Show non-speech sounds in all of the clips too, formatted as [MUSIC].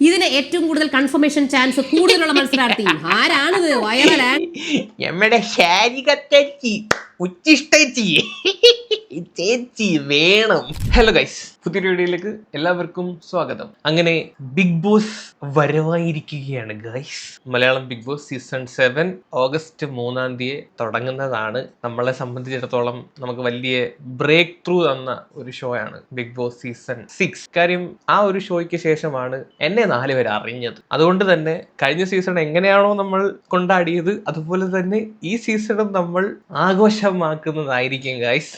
ഇതിന് ഏറ്റവും കൂടുതൽ കൺഫർമേഷൻ ചാൻസ് കൂടുതലുള്ള മത്സരാർത്ഥി. ആരാണിത്? വൈറലാ നമ്മുടെ ശാരികത്തേച്ചി ഉച്ചിഷ്ടേച്ചി ചേച്ചി വേണം. ഹലോ ഗൈസ് പുതിയ വീഡിയോയിലേക്ക് എല്ലാവർക്കും സ്വാഗതം. അങ്ങനെ big Boss വരവായിരിക്കുകയാണ് guys Malayalam Bigg Boss season seven August മൂന്നാം തീയതി തുടങ്ങുന്നതാണ്. നമ്മളെ സംബന്ധിച്ചിടത്തോളം നമുക്ക് വലിയ ബ്രേക്ക് ത്രൂ തന്ന ഒരു ഷോ ആണ് ബിഗ് ബോസ് സീസൺ സിക്സ് കാര്യം ആ ഒരു ഷോയ്ക്ക് ശേഷമാണ് എന്നെ നാല് പേര് അറിഞ്ഞത്. അതുകൊണ്ട് തന്നെ കഴിഞ്ഞ സീസൺ എങ്ങനെയാണോ നമ്മൾ കൊണ്ടാടിയത് അതുപോലെ തന്നെ ഈ സീസണും നമ്മൾ ആഘോഷമാക്കുന്നതായിരിക്കും ഗൈസ്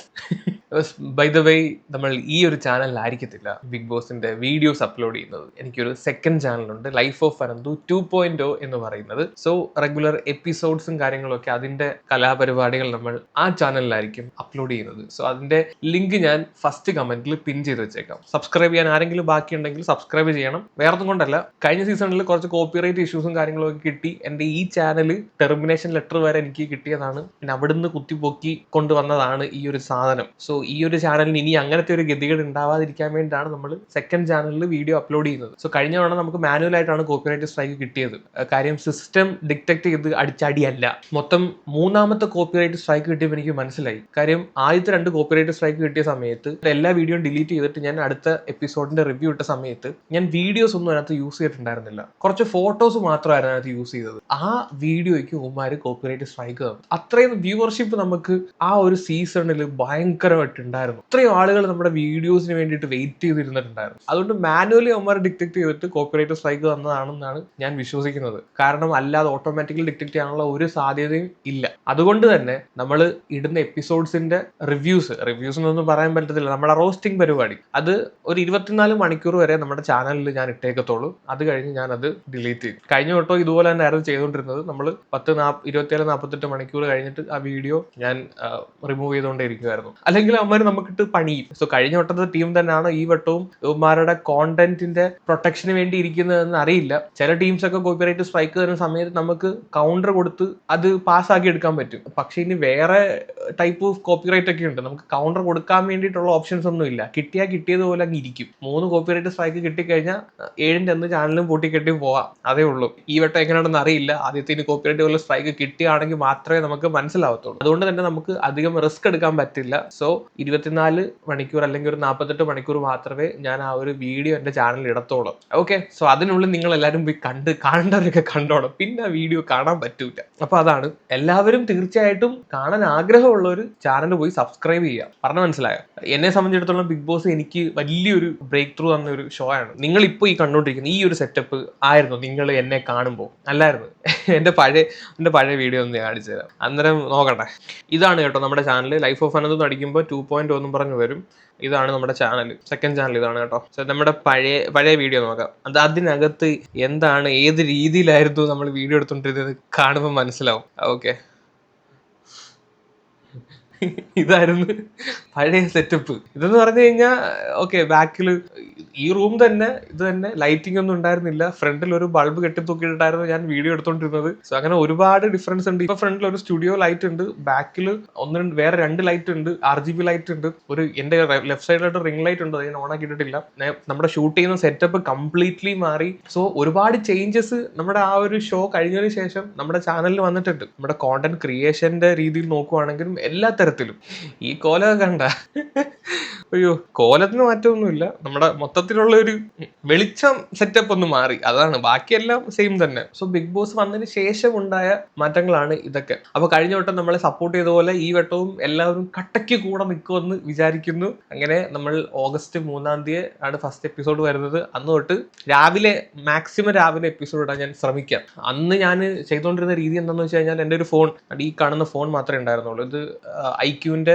ബൈ ദ വേ നമ്മൾ ഈ ഒരു ചാനലിലായിരിക്കത്തില്ല ബിഗ് ബോസിന്റെ വീഡിയോസ് അപ്ലോഡ് ചെയ്യുന്നത്. എനിക്കൊരു സെക്കൻഡ് ചാനലുണ്ട് life of Ananthu two point എന്ന് പറയുന്നത്. സോ റെഗുലർ എപ്പിസോഡ്സും കാര്യങ്ങളൊക്കെ അതിന്റെ കലാപരിപാടികൾ നമ്മൾ ആ ചാനലിലായിരിക്കും അപ്ലോഡ് ചെയ്യുന്നത്. സോ അതിന്റെ ലിങ്ക് ഞാൻ ഫസ്റ്റ് കമന്റിൽ പിൻ ചെയ്ത് വെച്ചേക്കാം. സബ്സ്ക്രൈബ് ചെയ്യാൻ ആരെങ്കിലും ബാക്കിയുണ്ടെങ്കിൽ സബ്സ്ക്രൈബ് ചെയ്യണം. വേറെ ഒന്നും കൊണ്ടല്ല കഴിഞ്ഞ സീസണിൽ കുറച്ച് കോപ്പിറൈറ്റ് ഇഷ്യൂസും കാര്യങ്ങളൊക്കെ കിട്ടി. എന്റെ ഈ ചാനൽ ടെർമിനേഷൻ ലെറ്റർ വരെ എനിക്ക് കിട്ടിയതാണ്. പിന്നെ അവിടുന്ന് കുത്തിപ്പൊക്കി കൊണ്ടുവന്നതാണ് ഈ ഒരു സാധനം. സോ ഈ ഒരു ചാനലിന് ഇനി അങ്ങനത്തെ ഒരു ഗതികേട് ഉണ്ടാവാതിരിക്കാൻ വേണ്ടിയിട്ടാണ് നമ്മൾ സെക്കൻഡ് ചാനലിൽ വീഡിയോ അപ്ലോഡ് ചെയ്യുന്നത്. സോ കഴിഞ്ഞ തവണ നമുക്ക് മാനുവൽ ആയിട്ടാണ് കോപ്പിറൈറ്റ് സ്ട്രൈക്ക് കിട്ടിയത് കാര്യം സിസ്റ്റം ഡിറ്റക്ട് ചെയ്ത് അടിച്ചടിയല്ല. മൊത്തം മൂന്നാമത്തെ കോപ്പിറൈറ്റ് സ്ട്രൈക്ക് കിട്ടിയപ്പോൾ എനിക്ക് മനസ്സിലായി. കാര്യം ആദ്യത്തെ രണ്ട് കോപ്പിറൈറ്റ് സ്ട്രൈക്ക് കിട്ടിയ സമയത്ത് എല്ലാ വീഡിയോയും ഡിലീറ്റ് ചെയ്തിട്ട് ഞാൻ അടുത്ത എപ്പിസോഡിന്റെ റിവ്യൂ ഇട്ട സമയത്ത് ഞാൻ വീഡിയോസ് ഒന്നും അതിനകത്ത് യൂസ് ചെയ്തിട്ടുണ്ടായിരുന്നില്ല. കുറച്ച് ഫോട്ടോസ് മാത്രമായിരുന്നു അതിനകത്ത് യൂസ് ചെയ്തത്. ആ വീഡിയോയ്ക്ക് ഉമ്മാര് കോപ്പിറൈറ്റ് സ്ട്രൈക്ക് തന്നു. അത്രയും വ്യൂവർഷിപ്പ് നമുക്ക് ആ ഒരു സീസണിൽ ഭയങ്കരമായിട്ട് ഉണ്ടായിരുന്നു ഇത്രയും ആളുകൾ നമ്മുടെ വീഡിയോസിന് വേണ്ടിയിട്ട് വെയിറ്റ് ചെയ്തിരുന്നിട്ടുണ്ടായിരുന്നു. അതുകൊണ്ട് മാനുവലി അവന്മാർ ഡിറ്റക്ട് ചെയ്തിട്ട് കോപ്പിറൈറ്റ് സ്ട്രൈക്ക് വന്നതാണെന്നാണ് ഞാൻ വിശ്വസിക്കുന്നത്. കാരണം അല്ലാതെ ഓട്ടോമാറ്റിക്കലി ഡിറ്റക്ട് ചെയ്യാനുള്ള ഒരു സാധ്യതയും ഇല്ല. അതുകൊണ്ട് തന്നെ നമ്മൾ ഇടുന്ന എപ്പിസോഡ്സിന്റെ റിവ്യൂസ് റിവ്യൂസ് എന്നൊന്നും പറയാൻ പറ്റത്തില്ല. നമ്മുടെ റോസ്റ്റിംഗ് പരിപാടി. അത് ഒരു ഇരുപത്തിനാല് മണിക്കൂർ വരെ നമ്മുടെ ചാനലിൽ ഞാൻ ഇട്ടേക്കത്തുള്ളൂ. അത് കഴിഞ്ഞ് ഞാൻ അത് ഡിലീറ്റ് ചെയ്യും കഴിഞ്ഞ വട്ടം ഇതുപോലെ തന്നെ ആയിരുന്നു ചെയ്തുകൊണ്ടിരുന്നത്. നമ്മൾ പത്ത് നാ ഇരുപത്തിയേഴ് നാൽപ്പത്തെട്ട് മണിക്കൂർ കഴിഞ്ഞിട്ട് ആ വീഡിയോ ഞാൻ റിമൂവ് ചെയ്തുകൊണ്ടേ ഇരിക്കുമായിരുന്നു അല്ലെങ്കിൽ അവന്മാർ നമുക്കിട്ട് പണിയും. സോ കഴിഞ്ഞ വട്ടത്തെ ടീം തന്നെയാണ് ഈ വട്ടവും ഇവന്മാരുടെ കോണ്ടന്റിന്റെ പ്രൊട്ടക്ഷന് വേണ്ടി ഇരിക്കുന്നതെന്ന് അറിയില്ല. ചില ടീംസ് ഒക്കെ കോപ്പിറൈറ്റ് സ്ട്രൈക്ക് തരുന്ന സമയത്ത് നമുക്ക് കൗണ്ടർ കൊടുത്ത് അത് പാസ്സാക്കി എടുക്കാൻ പറ്റും. പക്ഷെ ഇനി വേറെ ടൈപ്പ് ഓഫ് കോപ്പിറൈറ്റ് ഒക്കെ ഉണ്ട്. നമുക്ക് കൗണ്ടർ കൊടുക്കാൻ വേണ്ടിയിട്ടുള്ള ഓപ്ഷൻസ് ഒന്നും ഇല്ല. കിട്ടിയാൽ കിട്ടിയതുപോലെ അങ്ങ് ഇരിക്കും. മൂന്ന് കോപ്പിറൈറ്റ് സ്ട്രൈക്ക് കിട്ടിക്കഴിഞ്ഞാൽ ഏഴിന്റെ അന്ന് ചാനലും പൂട്ടിക്കെട്ടി പോവാം. അതേ ഉള്ളൂ. ഈ വട്ടം എങ്ങനെയാണെന്ന് അറിയില്ല. ആദ്യത്തെ ഇനി കോപ്പിറൈറ്റ് പോലെ സ്ട്രൈക്ക് കിട്ടിയാണെങ്കിൽ മാത്രമേ നമുക്ക് മനസ്സിലാവത്തുള്ളൂ. അതുകൊണ്ട് തന്നെ നമുക്ക് അധികം റിസ്ക് എടുക്കാൻ പറ്റില്ല. സോ ഇരുപത്തിനാല് മണിക്കൂർ അല്ലെങ്കിൽ ഒരു നാൽപ്പത്തെട്ട് മണിക്കൂർ മാത്രമേ ഞാൻ ആ ഒരു വീഡിയോ എന്റെ ചാനലിൽ ഇടത്തോളൂ. ഓക്കെ സോ അതിനുള്ളിൽ നിങ്ങൾ എല്ലാവരും പോയി കണ്ട് കാണേണ്ടവരൊക്കെ കണ്ടോണം. പിന്നെ ആ വീഡിയോ കാണാൻ പറ്റൂല. അപ്പൊ അതാണ്. എല്ലാവരും തീർച്ചയായിട്ടും കാണാൻ ആഗ്രഹമുള്ളവർ ചാനൽ പോയി സബ്സ്ക്രൈബ് ചെയ്യുക പറഞ്ഞു മനസ്സിലായോ? എന്നെ സംബന്ധിച്ചിടത്തോളം ബിഗ് ബോസ് എനിക്ക് വലിയൊരു ബ്രേക്ക് ത്രൂ തന്ന ഒരു ഷോ ആണ്. നിങ്ങൾ ഇപ്പോൾ ഈ കണ്ടുകൊണ്ടിരിക്കുന്ന ഈ ഒരു സെറ്റപ്പ് ആയിരുന്നു നിങ്ങൾ എന്നെ കാണുമ്പോൾ. അല്ലായിരുന്നു. എന്റെ പഴയ എന്റെ പഴയ വീഡിയോ ഒന്ന് കാണിച്ചു തരാം അന്നേരം നോക്കട്ടെ. ഇതാണ് കേട്ടോ നമ്മുടെ ചാനൽ ലൈഫ് ഓഫ് അനന്ത് അടിക്കുമ്പോൾ ടു പോയിന്റ് ഒന്നും പറഞ്ഞു വരും. ഇതാണ് നമ്മുടെ ചാനൽ സെക്കൻഡ് ചാനൽ ഇതാണ് കേട്ടോ. നമ്മുടെ പഴയ പഴയ വീഡിയോ നോക്കാം. അത് അതിനകത്ത് എന്താണ് ഏത് രീതിയിലായിരുന്നു നമ്മൾ വീഡിയോ എടുത്തോണ്ടിരുന്നത് കാണുമ്പോൾ മനസ്സിലാവും. ഓക്കെ ഇതായിരുന്നു പഴയ സെറ്റപ്പ് ഇതെന്ന് പറഞ്ഞു കഴിഞ്ഞാൽ ഓക്കെ ബാക്കിൽ ഈ റൂം തന്നെ ഇത് തന്നെ ലൈറ്റിംഗ് ഒന്നും ഉണ്ടായിരുന്നില്ല. ഫ്രണ്ടിൽ ഒരു ബൾബ് കെട്ടിത്തൂക്കിയിട്ടായിരുന്നു ഞാൻ വീഡിയോ എടുത്തോണ്ടിരുന്നത്. സോ അങ്ങനെ ഒരുപാട് ഡിഫറൻസ് ഉണ്ട്. ഇപ്പൊ ഫ്രണ്ടിൽ ഒരു സ്റ്റുഡിയോ ലൈറ്റ് ഉണ്ട്. ബാക്കിൽ ഒന്ന് രണ്ട് വേറെ രണ്ട് ലൈറ്റ് ഉണ്ട്. ആർ ജി ബി ലൈറ്റ് ഉണ്ട്. ഒരു എന്റെ ലെഫ്റ്റ് സൈഡിലായിട്ട് റിംഗ് ലൈറ്റ് ഉണ്ട്. അത് ഞാൻ ഓൺ ആക്കിയിട്ടില്ല നമ്മുടെ ഷൂട്ട് ചെയ്യുന്ന സെറ്റപ്പ് കംപ്ലീറ്റ്ലി മാറി. സോ ഒരുപാട് ചേഞ്ചസ് നമ്മുടെ ആ ഒരു ഷോ കഴിഞ്ഞതിന് ശേഷം നമ്മുടെ ചാനലിൽ വന്നിട്ടുണ്ട്. നമ്മുടെ കോണ്ടന്റ് ക്രിയേഷന്റെ രീതിയിൽ നോക്കുവാണെങ്കിലും എല്ലാ ഈ കോലം കണ്ട. അയ്യോ കോലത്തിന് മാറ്റമൊന്നുമില്ല. നമ്മുടെ മൊത്തത്തിലുള്ള ഒരു വെളിച്ചം സെറ്റപ്പ് ഒന്ന് മാറി. അതാണ്. ബാക്കിയെല്ലാം സെയിം തന്നെ. സോ ബിഗ് ബോസ് വന്നതിന് ശേഷം ഉണ്ടായ മാറ്റങ്ങളാണ് ഇതൊക്കെ. അപ്പൊ കഴിഞ്ഞ വട്ടം നമ്മളെ സപ്പോർട്ട് ചെയ്ത പോലെ ഈ വട്ടവും എല്ലാവരും കട്ടയ്ക്ക് കൂടെ നിൽക്കുമെന്ന് വിചാരിക്കുന്നു. അങ്ങനെ നമ്മൾ ഓഗസ്റ്റ് മൂന്നാം തീയതി ആണ് ഫസ്റ്റ് എപ്പിസോഡ് വരുന്നത്. അന്ന് തൊട്ട് രാവിലെ മാക്സിമം രാവിലെ എപ്പിസോഡ് ഇടാൻ ഞാൻ ശ്രമിക്കാം. അന്ന് ഞാൻ ചെയ്തുകൊണ്ടിരുന്ന രീതി എന്താണെന്ന് വെച്ച് കഴിഞ്ഞാൽ എന്റെ ഒരു ഫോൺ ഈ കാണുന്ന ഫോൺ മാത്രമേ ഉണ്ടായിരുന്നുള്ളൂ. ഇത് ഐക്യുവിന്റെ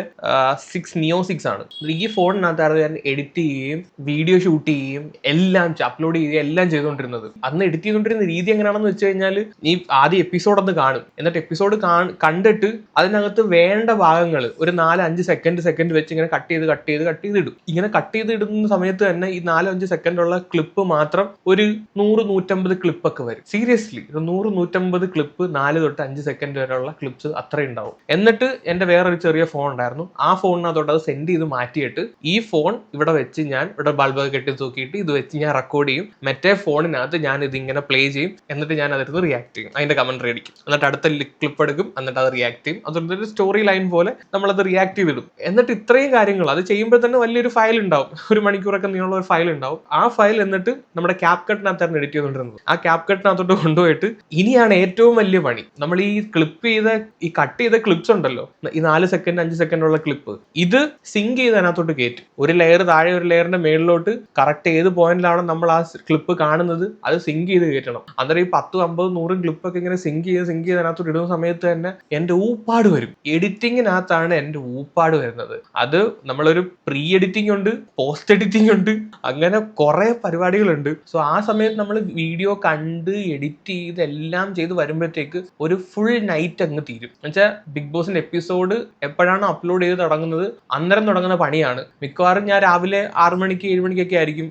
സിക്സ് നിയോ സിക്സ് ആണ്. ഈ ഫോണിനകത്തായിരുന്നു ഞാൻ എഡിറ്റ് ചെയ്യുകയും വീഡിയോ ഷൂട്ട് ചെയ്യുകയും എല്ലാം അപ്ലോഡ് ചെയ്യുകയും എല്ലാം ചെയ്തുകൊണ്ടിരുന്നത്. അന്ന് എഡിറ്റ് ചെയ്തുകൊണ്ടിരുന്ന രീതി എങ്ങനെയാണെന്ന് വെച്ച് കഴിഞ്ഞാൽ നീ ആദ്യം എപ്പിസോഡ് ഒന്ന് കാണും. എന്നിട്ട് എപ്പിസോഡ് കണ്ടിട്ട് അതിനകത്ത് വേണ്ട ഭാഗങ്ങൾ ഒരു നാല് അഞ്ച് സെക്കൻഡ് സെക്കൻഡ് വെച്ച് ഇങ്ങനെ കട്ട് ചെയ്ത് കട്ട് ചെയ്ത് കട്ട് ചെയ്ത് ഇടും. ഇങ്ങനെ കട്ട് ചെയ്ത് ഇടുന്ന സമയത്ത് തന്നെ ഈ നാലോ അഞ്ച് സെക്കൻഡ് ഉള്ള ക്ലിപ്പ് മാത്രം ഒരു നൂറ് നൂറ്റമ്പത് ക്ലിപ്പ് ഒക്കെ വരും. സീരിയസ്ലി ഒരു നൂറ് നൂറ്റമ്പത് ക്ലിപ്പ് നാല് തൊട്ട് അഞ്ച് സെക്കൻഡ് വരെയുള്ള ക്ലിപ്സ് അത്രയും ഉണ്ടാവും. എന്നിട്ട് എന്റെ വേറൊരു ചെറിയ ഫോൺ ഉണ്ടായിരുന്നു. ആ ഫോണിനകത്തോട്ട് അത് സെൻഡ് ചെയ്ത് മാറ്റിയിട്ട് ഈ ഫോൺ ഇവിടെ വെച്ച് ഞാൻ ഇവിടെ ബൾബ് കെട്ടി തൂക്കിയിട്ട് ഇത് വെച്ച് ഞാൻ റെക്കോർഡ് ചെയ്യും. മറ്റേ ഫോണിനകത്ത് ഞാൻ ഇതിങ്ങനെ പ്ലേ ചെയ്യും. എന്നിട്ട് ഞാൻ അതിരുന്ന് റിയാക്ട് ചെയ്യും. അതിന്റെ കമന്റ് അടിക്കും. എന്നിട്ട് അടുത്ത ക്ലിപ്പ് എടുക്കും. എന്നിട്ട് അത് റിയാക്ട് ചെയ്യും. അതുകൊണ്ട് ഒരു സ്റ്റോറി ലൈൻ പോലെ നമ്മൾ അത് റിയാക്ട് ചെയ്തിടും. എന്നിട്ട് ഇത്രയും കാര്യങ്ങൾ അത് ചെയ്യുമ്പോൾ തന്നെ വലിയൊരു ഫയൽ ഉണ്ടാവും. ഒരു മണിക്കൂറൊക്കെ നീളമുള്ള ഒരു ഫയൽ ഉണ്ടാവും. ആ ഫയൽ എന്നിട്ട് നമ്മുടെ ക്യാപ് കട്ടിനകത്തായിരുന്നു എഡിറ്റ് ചെയ്തുകൊണ്ടിരുന്നത് ആ ക്യാപ് കട്ടിനകത്തോട്ട് കൊണ്ടുപോയിട്ട് ഇനിയാണ് ഏറ്റവും വലിയ പണി. നമ്മൾ ഈ ക്ലിപ്പ് ചെയ്ത ഈ കട്ട് ചെയ്ത ക്ലിപ്സ് ഉണ്ടല്ലോ. ഈ നാല് സെക്കൻഡ് അഞ്ച് സെക്കൻഡ് ഉള്ള ക്ലിപ്പ് ഇത് സിങ്ക് ചെയ്ത് അതിനകത്തോട്ട് കയറ്റും. ഒരു ലെയർ താഴെ ഒരു ലെയറിന്റെ മേളിലോട്ട് കറക്റ്റ് ഏത് പോയിന്റിലാണ് നമ്മൾ ആ ക്ലിപ്പ് കാണുന്നത് അത് സിങ്ക് ചെയ്ത് കയറ്റണം. അന്നേരം ഈ പത്തും അമ്പതും നൂറും ക്ലിപ്പൊക്കെ ഇങ്ങനെ സിങ്ക് ചെയ്ത് സിങ്ക് ചെയ്ത് അതിനകത്തോട്ട് ഇടുന്ന സമയത്ത് തന്നെ എന്റെ ഊപ്പാട് വരും. എഡിറ്റിങ്ങിനകത്താണ് എന്റെ ഊപ്പാട് വരുന്നത്. അത് നമ്മളൊരു പ്രീ എഡിറ്റിംഗ് ഉണ്ട് പോസ്റ്റ് എഡിറ്റിംഗ് ഉണ്ട് അങ്ങനെ കുറെ പരിപാടികളുണ്ട്. സോ ആ സമയത്ത് നമ്മൾ വീഡിയോ കണ്ട് എഡിറ്റ് ചെയ്ത് എല്ലാം ചെയ്ത് വരുമ്പോഴത്തേക്ക് ഒരു ഫുൾ നൈറ്റ് അങ്ങ് തീരും. എന്നുവെച്ചാൽ ബിഗ് ബോസിന്റെ എപ്പിസോഡ് എപ്പോഴാണ് അപ്ലോഡ് ചെയ്ത് തുടങ്ങുന്നത്? അന്നേരം തുടങ്ങുന്ന പണിയാണ്. മിക്കവാറും ഞാൻ രാവിലെ ആറ് മണിക്ക് ഏഴ് മണിക്കൊക്കെ ആയിരിക്കും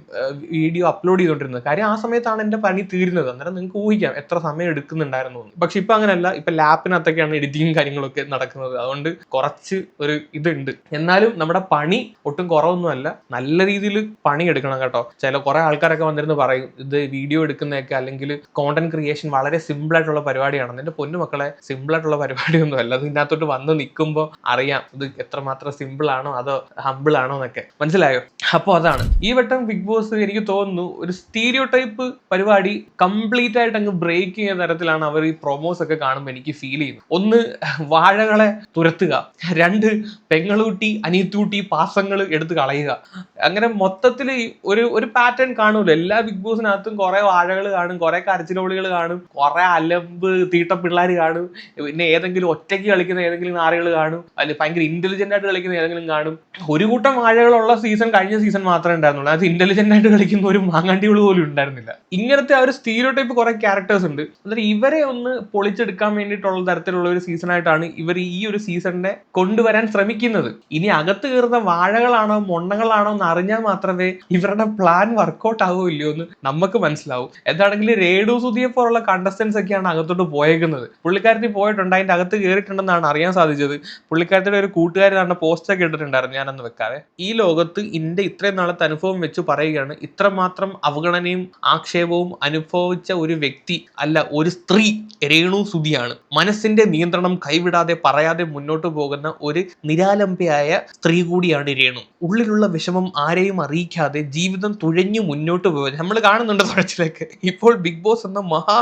വീഡിയോ അപ്ലോഡ് ചെയ്തുകൊണ്ടിരുന്നത് കാര്യം ആ സമയത്താണ് എന്റെ പണി തീരുന്നത്. അന്നേരം നിങ്ങൾക്ക് ഊഹിക്കാം എത്ര സമയം എടുക്കുന്നുണ്ടായിരുന്നു. പക്ഷെ ഇപ്പൊ അങ്ങനെയല്ല. ഇപ്പൊ ലാപ്പിനകത്തൊക്കെയാണ് എഡിറ്റിങ്ങും കാര്യങ്ങളൊക്കെ നടക്കുന്നത്. അതുകൊണ്ട് കുറച്ച് ഒരു ഇതുണ്ട്. എന്നാലും നമ്മുടെ പണി ഒട്ടും കുറവൊന്നുമല്ല. നല്ല രീതിയിൽ പണി എടുക്കണം കേട്ടോ. ചില കുറെ ആൾക്കാരൊക്കെ വന്നിരുന്ന് പറയും ഇത് വീഡിയോ എടുക്കുന്നതൊക്കെ അല്ലെങ്കിൽ കോണ്ടന്റ് ക്രിയേഷൻ വളരെ സിമ്പിൾ ആയിട്ടുള്ള പരിപാടിയാണ്. എന്റെ പൊന്നു മക്കളെ സിമ്പിൾ ആയിട്ടുള്ള പരിപാടിയൊന്നും അല്ല അത് ഇതിനകത്തോട്ട് വന്ന് നിൽക്കുമ്പോൾ അറിയാം. ഇത് എത്രമാത്രം സിമ്പിൾ ആണോ അതോ ഹമ്പിൾ ആണോ എന്നൊക്കെ. മനസ്സിലായോ? അപ്പോൾ അതാണ്. ഈ വട്ടം ബിഗ് ബോസ് എനിക്ക് തോന്നുന്നു ഒരു സ്റ്റീരിയോ ടൈപ്പ് പരിപാടി കംപ്ലീറ്റ് ആയിട്ട് അങ്ങ് ബ്രേക്ക് ചെയ്യുന്ന തരത്തിലാണ് അവർ ഈ പ്രൊമോസ് ഒക്കെ കാണുമ്പോൾ എനിക്ക് ഫീൽ ചെയ്യുന്നത്. ഒന്ന് വാഴകളെ തുരത്തുക. രണ്ട് പെങ്ങളൂട്ടി അനിയത്തൂട്ടി പാസങ്ങൾ എടുത്ത് കളയുക. അങ്ങനെ മൊത്തത്തിൽ ഒരു ഒരു പാറ്റേൺ കാണുമല്ലോ. എല്ലാ ബിഗ് ബോസിനകത്തും കുറെ വാഴകൾ കാണും കുറെ കരച്ചിലോളികൾ കാണും കുറെ അലമ്പ് തീട്ട പിള്ളേർ കാണും പിന്നെ ഏതെങ്കിലും ഒറ്റയ്ക്ക് കളിക്കുന്ന ഏതെങ്കിലും നാറുകൾ കാണും. അല്ലെങ്കിൽ ഭയങ്കര ഇന്റലിജന്റ് ആയിട്ട് കളിക്കുന്ന ഏതെങ്കിലും കാണും. ഒരു കൂട്ടം വാഴകളുള്ള സീസൺ കഴിഞ്ഞ സീസൺ മാത്രമേ ഉണ്ടായിരുന്നുള്ളൂ. അത് ഇന്റലിജന്റ് ആയിട്ട് കളിക്കുന്ന ഒരു മാങ്ങാണ്ടികൾ പോലും ഉണ്ടായിരുന്നില്ല. ഇങ്ങനത്തെ ആ ഒരു സ്റ്റീരിയോ ടൈപ്പ് കുറെ ക്യാരക്ടേഴ്സ് ഉണ്ട്. എന്നിട്ട് ഇവരെ ഒന്ന് പൊളിച്ചെടുക്കാൻ വേണ്ടിയിട്ടുള്ള തരത്തിലുള്ള ഒരു സീസൺ ആയിട്ടാണ് ഇവർ ഈ ഒരു സീസണിനെ കൊണ്ടുവരാൻ ശ്രമിക്കുന്നത്. ഇനി അകത്ത് കയറുന്ന വാഴകളാണോ മൊണ്ണകളാണോ എന്ന് അറിഞ്ഞാൽ മാത്രമേ ഇവരുടെ പ്ലാൻ വർക്കൗട്ട് ആവോ ഇല്ലയോ എന്ന് നമുക്ക് മനസ്സിലാവും. എന്താണെങ്കിൽ റേഡു സുധിയെ പോലുള്ള കണ്ടസ്റ്റൻസ് ഒക്കെയാണ് അകത്തോട്ട് പോയേക്കുന്നത്. പുള്ളിക്കാരത്തി പോയിട്ടുണ്ട് അതിന്റെ അകത്ത് കയറിയിട്ടുണ്ടെന്നാണ് അറിയാൻ സാധിച്ചത്. പുള്ളിക്കാരത്തിയുടെ ഒരു കൂട്ടുകാരനാണ് പോസ്റ്റ് ഒക്കെ ഇട്ടിട്ടുണ്ടായിരുന്നു ഞാനൊന്ന് വെക്കാതെ ഈ ലോകത്ത് ഇന്ത്യ ഇത്രയും നാളത്തെ അനുഭവം വെച്ച് പറയുകയാണ് ഇത്രമാത്രം അവഗണനയും ആക്ഷേപവും അനുഭവിച്ച ഒരു വ്യക്തി അല്ല ഒരു സ്ത്രീ രേണു സുധിയാണ്. മനസ്സിന്റെ നിയന്ത്രണം കൈവിടാതെ പറയാതെ മുന്നോട്ട് പോകുന്ന ഒരു നിരാലംബയായ സ്ത്രീ കൂടിയാണ് രേണു. ഉള്ളിലുള്ള വിഷമം ആരെയും അറിയിക്കാതെ ജീവിതം തുഴഞ്ഞു മുന്നോട്ട് പോയത് നമ്മൾ കാണുന്നുണ്ട് തുടച്ചിലേക്ക് ഇപ്പോൾ ബിഗ് ബോസ് എന്ന മഹാ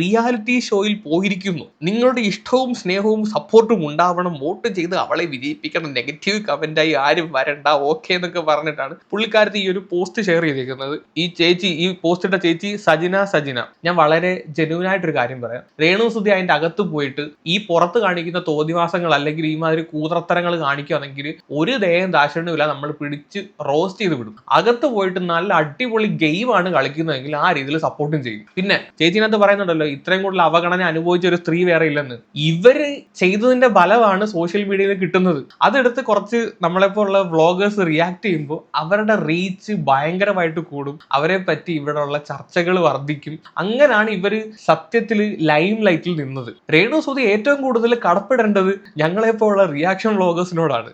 റിയാലിറ്റി ഷോയിൽ പോയിരിക്കുന്നു. നിങ്ങളുടെ ഇഷ്ടവും സ്നേഹവും സപ്പോർട്ടും ഉണ്ടാവണം വോട്ട് ചെയ്ത് അവളെ വിജയിപ്പിക്കണം. നെഗറ്റീവ് കമന്റായി ആരും വരണ്ട. ഓക്കെ എന്നൊക്കെ പറഞ്ഞിട്ടാണ് പുള്ളിക്കാരത്ത് ഈ ഒരു പോസ്റ്റ് ഷെയർ ചെയ്തിരിക്കുന്നത്. ഈ ചേച്ചി ഈ പോസ്റ്റ് ഇട്ട ചേച്ചി സജിന സജിന. ഞാൻ വളരെ ജെന്യൂൻ ആയിട്ടൊരു കാര്യം പറയാം. രേണു സുധി അതിന്റെ അകത്ത് പോയിട്ട് ഈ പുറത്ത് കാണിക്കുന്ന തോതിവാസങ്ങൾ അല്ലെങ്കിൽ ഈ മാതിരി കൂതറത്തരങ്ങൾ കാണിക്കുകയാണെങ്കിൽ ഒരു ദയം ദാക്ഷിണ്യമില്ല നമ്മൾ പിടിച്ച് റോസ്റ്റ് ചെയ്ത് വിടും. അകത്ത് പോയിട്ട് നല്ല അടിപൊളി ഗെയിമാണ് കളിക്കുന്നതെങ്കിൽ ആ രീതിയിൽ സപ്പോർട്ടും ചെയ്യും. പിന്നെ ചേച്ചിനകത്ത് പറയുന്നുണ്ടല്ലോ ഇത്രയും കൂടുതൽ അവഗണന അനുഭവിച്ച ഒരു സ്ത്രീ വേറെ ഇല്ലെന്ന്. ഇവർ ചെയ്തതിന്റെ ഫലമാണ് സോഷ്യൽ മീഡിയയിൽ കിട്ടുന്നത്. അതെടുത്ത് കുറച്ച് നമ്മളെപ്പോലുള്ള വ്ളോഗേഴ്സ് റിയാക്ട് ചെയ്യുമ്പോൾ അവരുടെ റീച്ച് ഭയങ്കരമായിട്ട് കൂടും. അവരെ പറ്റി ഇവിടെ ഉള്ള ചർച്ചകൾ വർദ്ധിക്കും. അങ്ങനെയാണ് ഇവർ സത്യത്തിൽ ലൈം ലൈറ്റിൽ നിന്നത്. രേണു സൂതി ഏറ്റവും കൂടുതൽ കടപ്പെടേണ്ടത് ഞങ്ങളെപ്പോലുള്ള റിയാക്ഷൻ വ്ളോഗേഴ്സിനോടാണ്.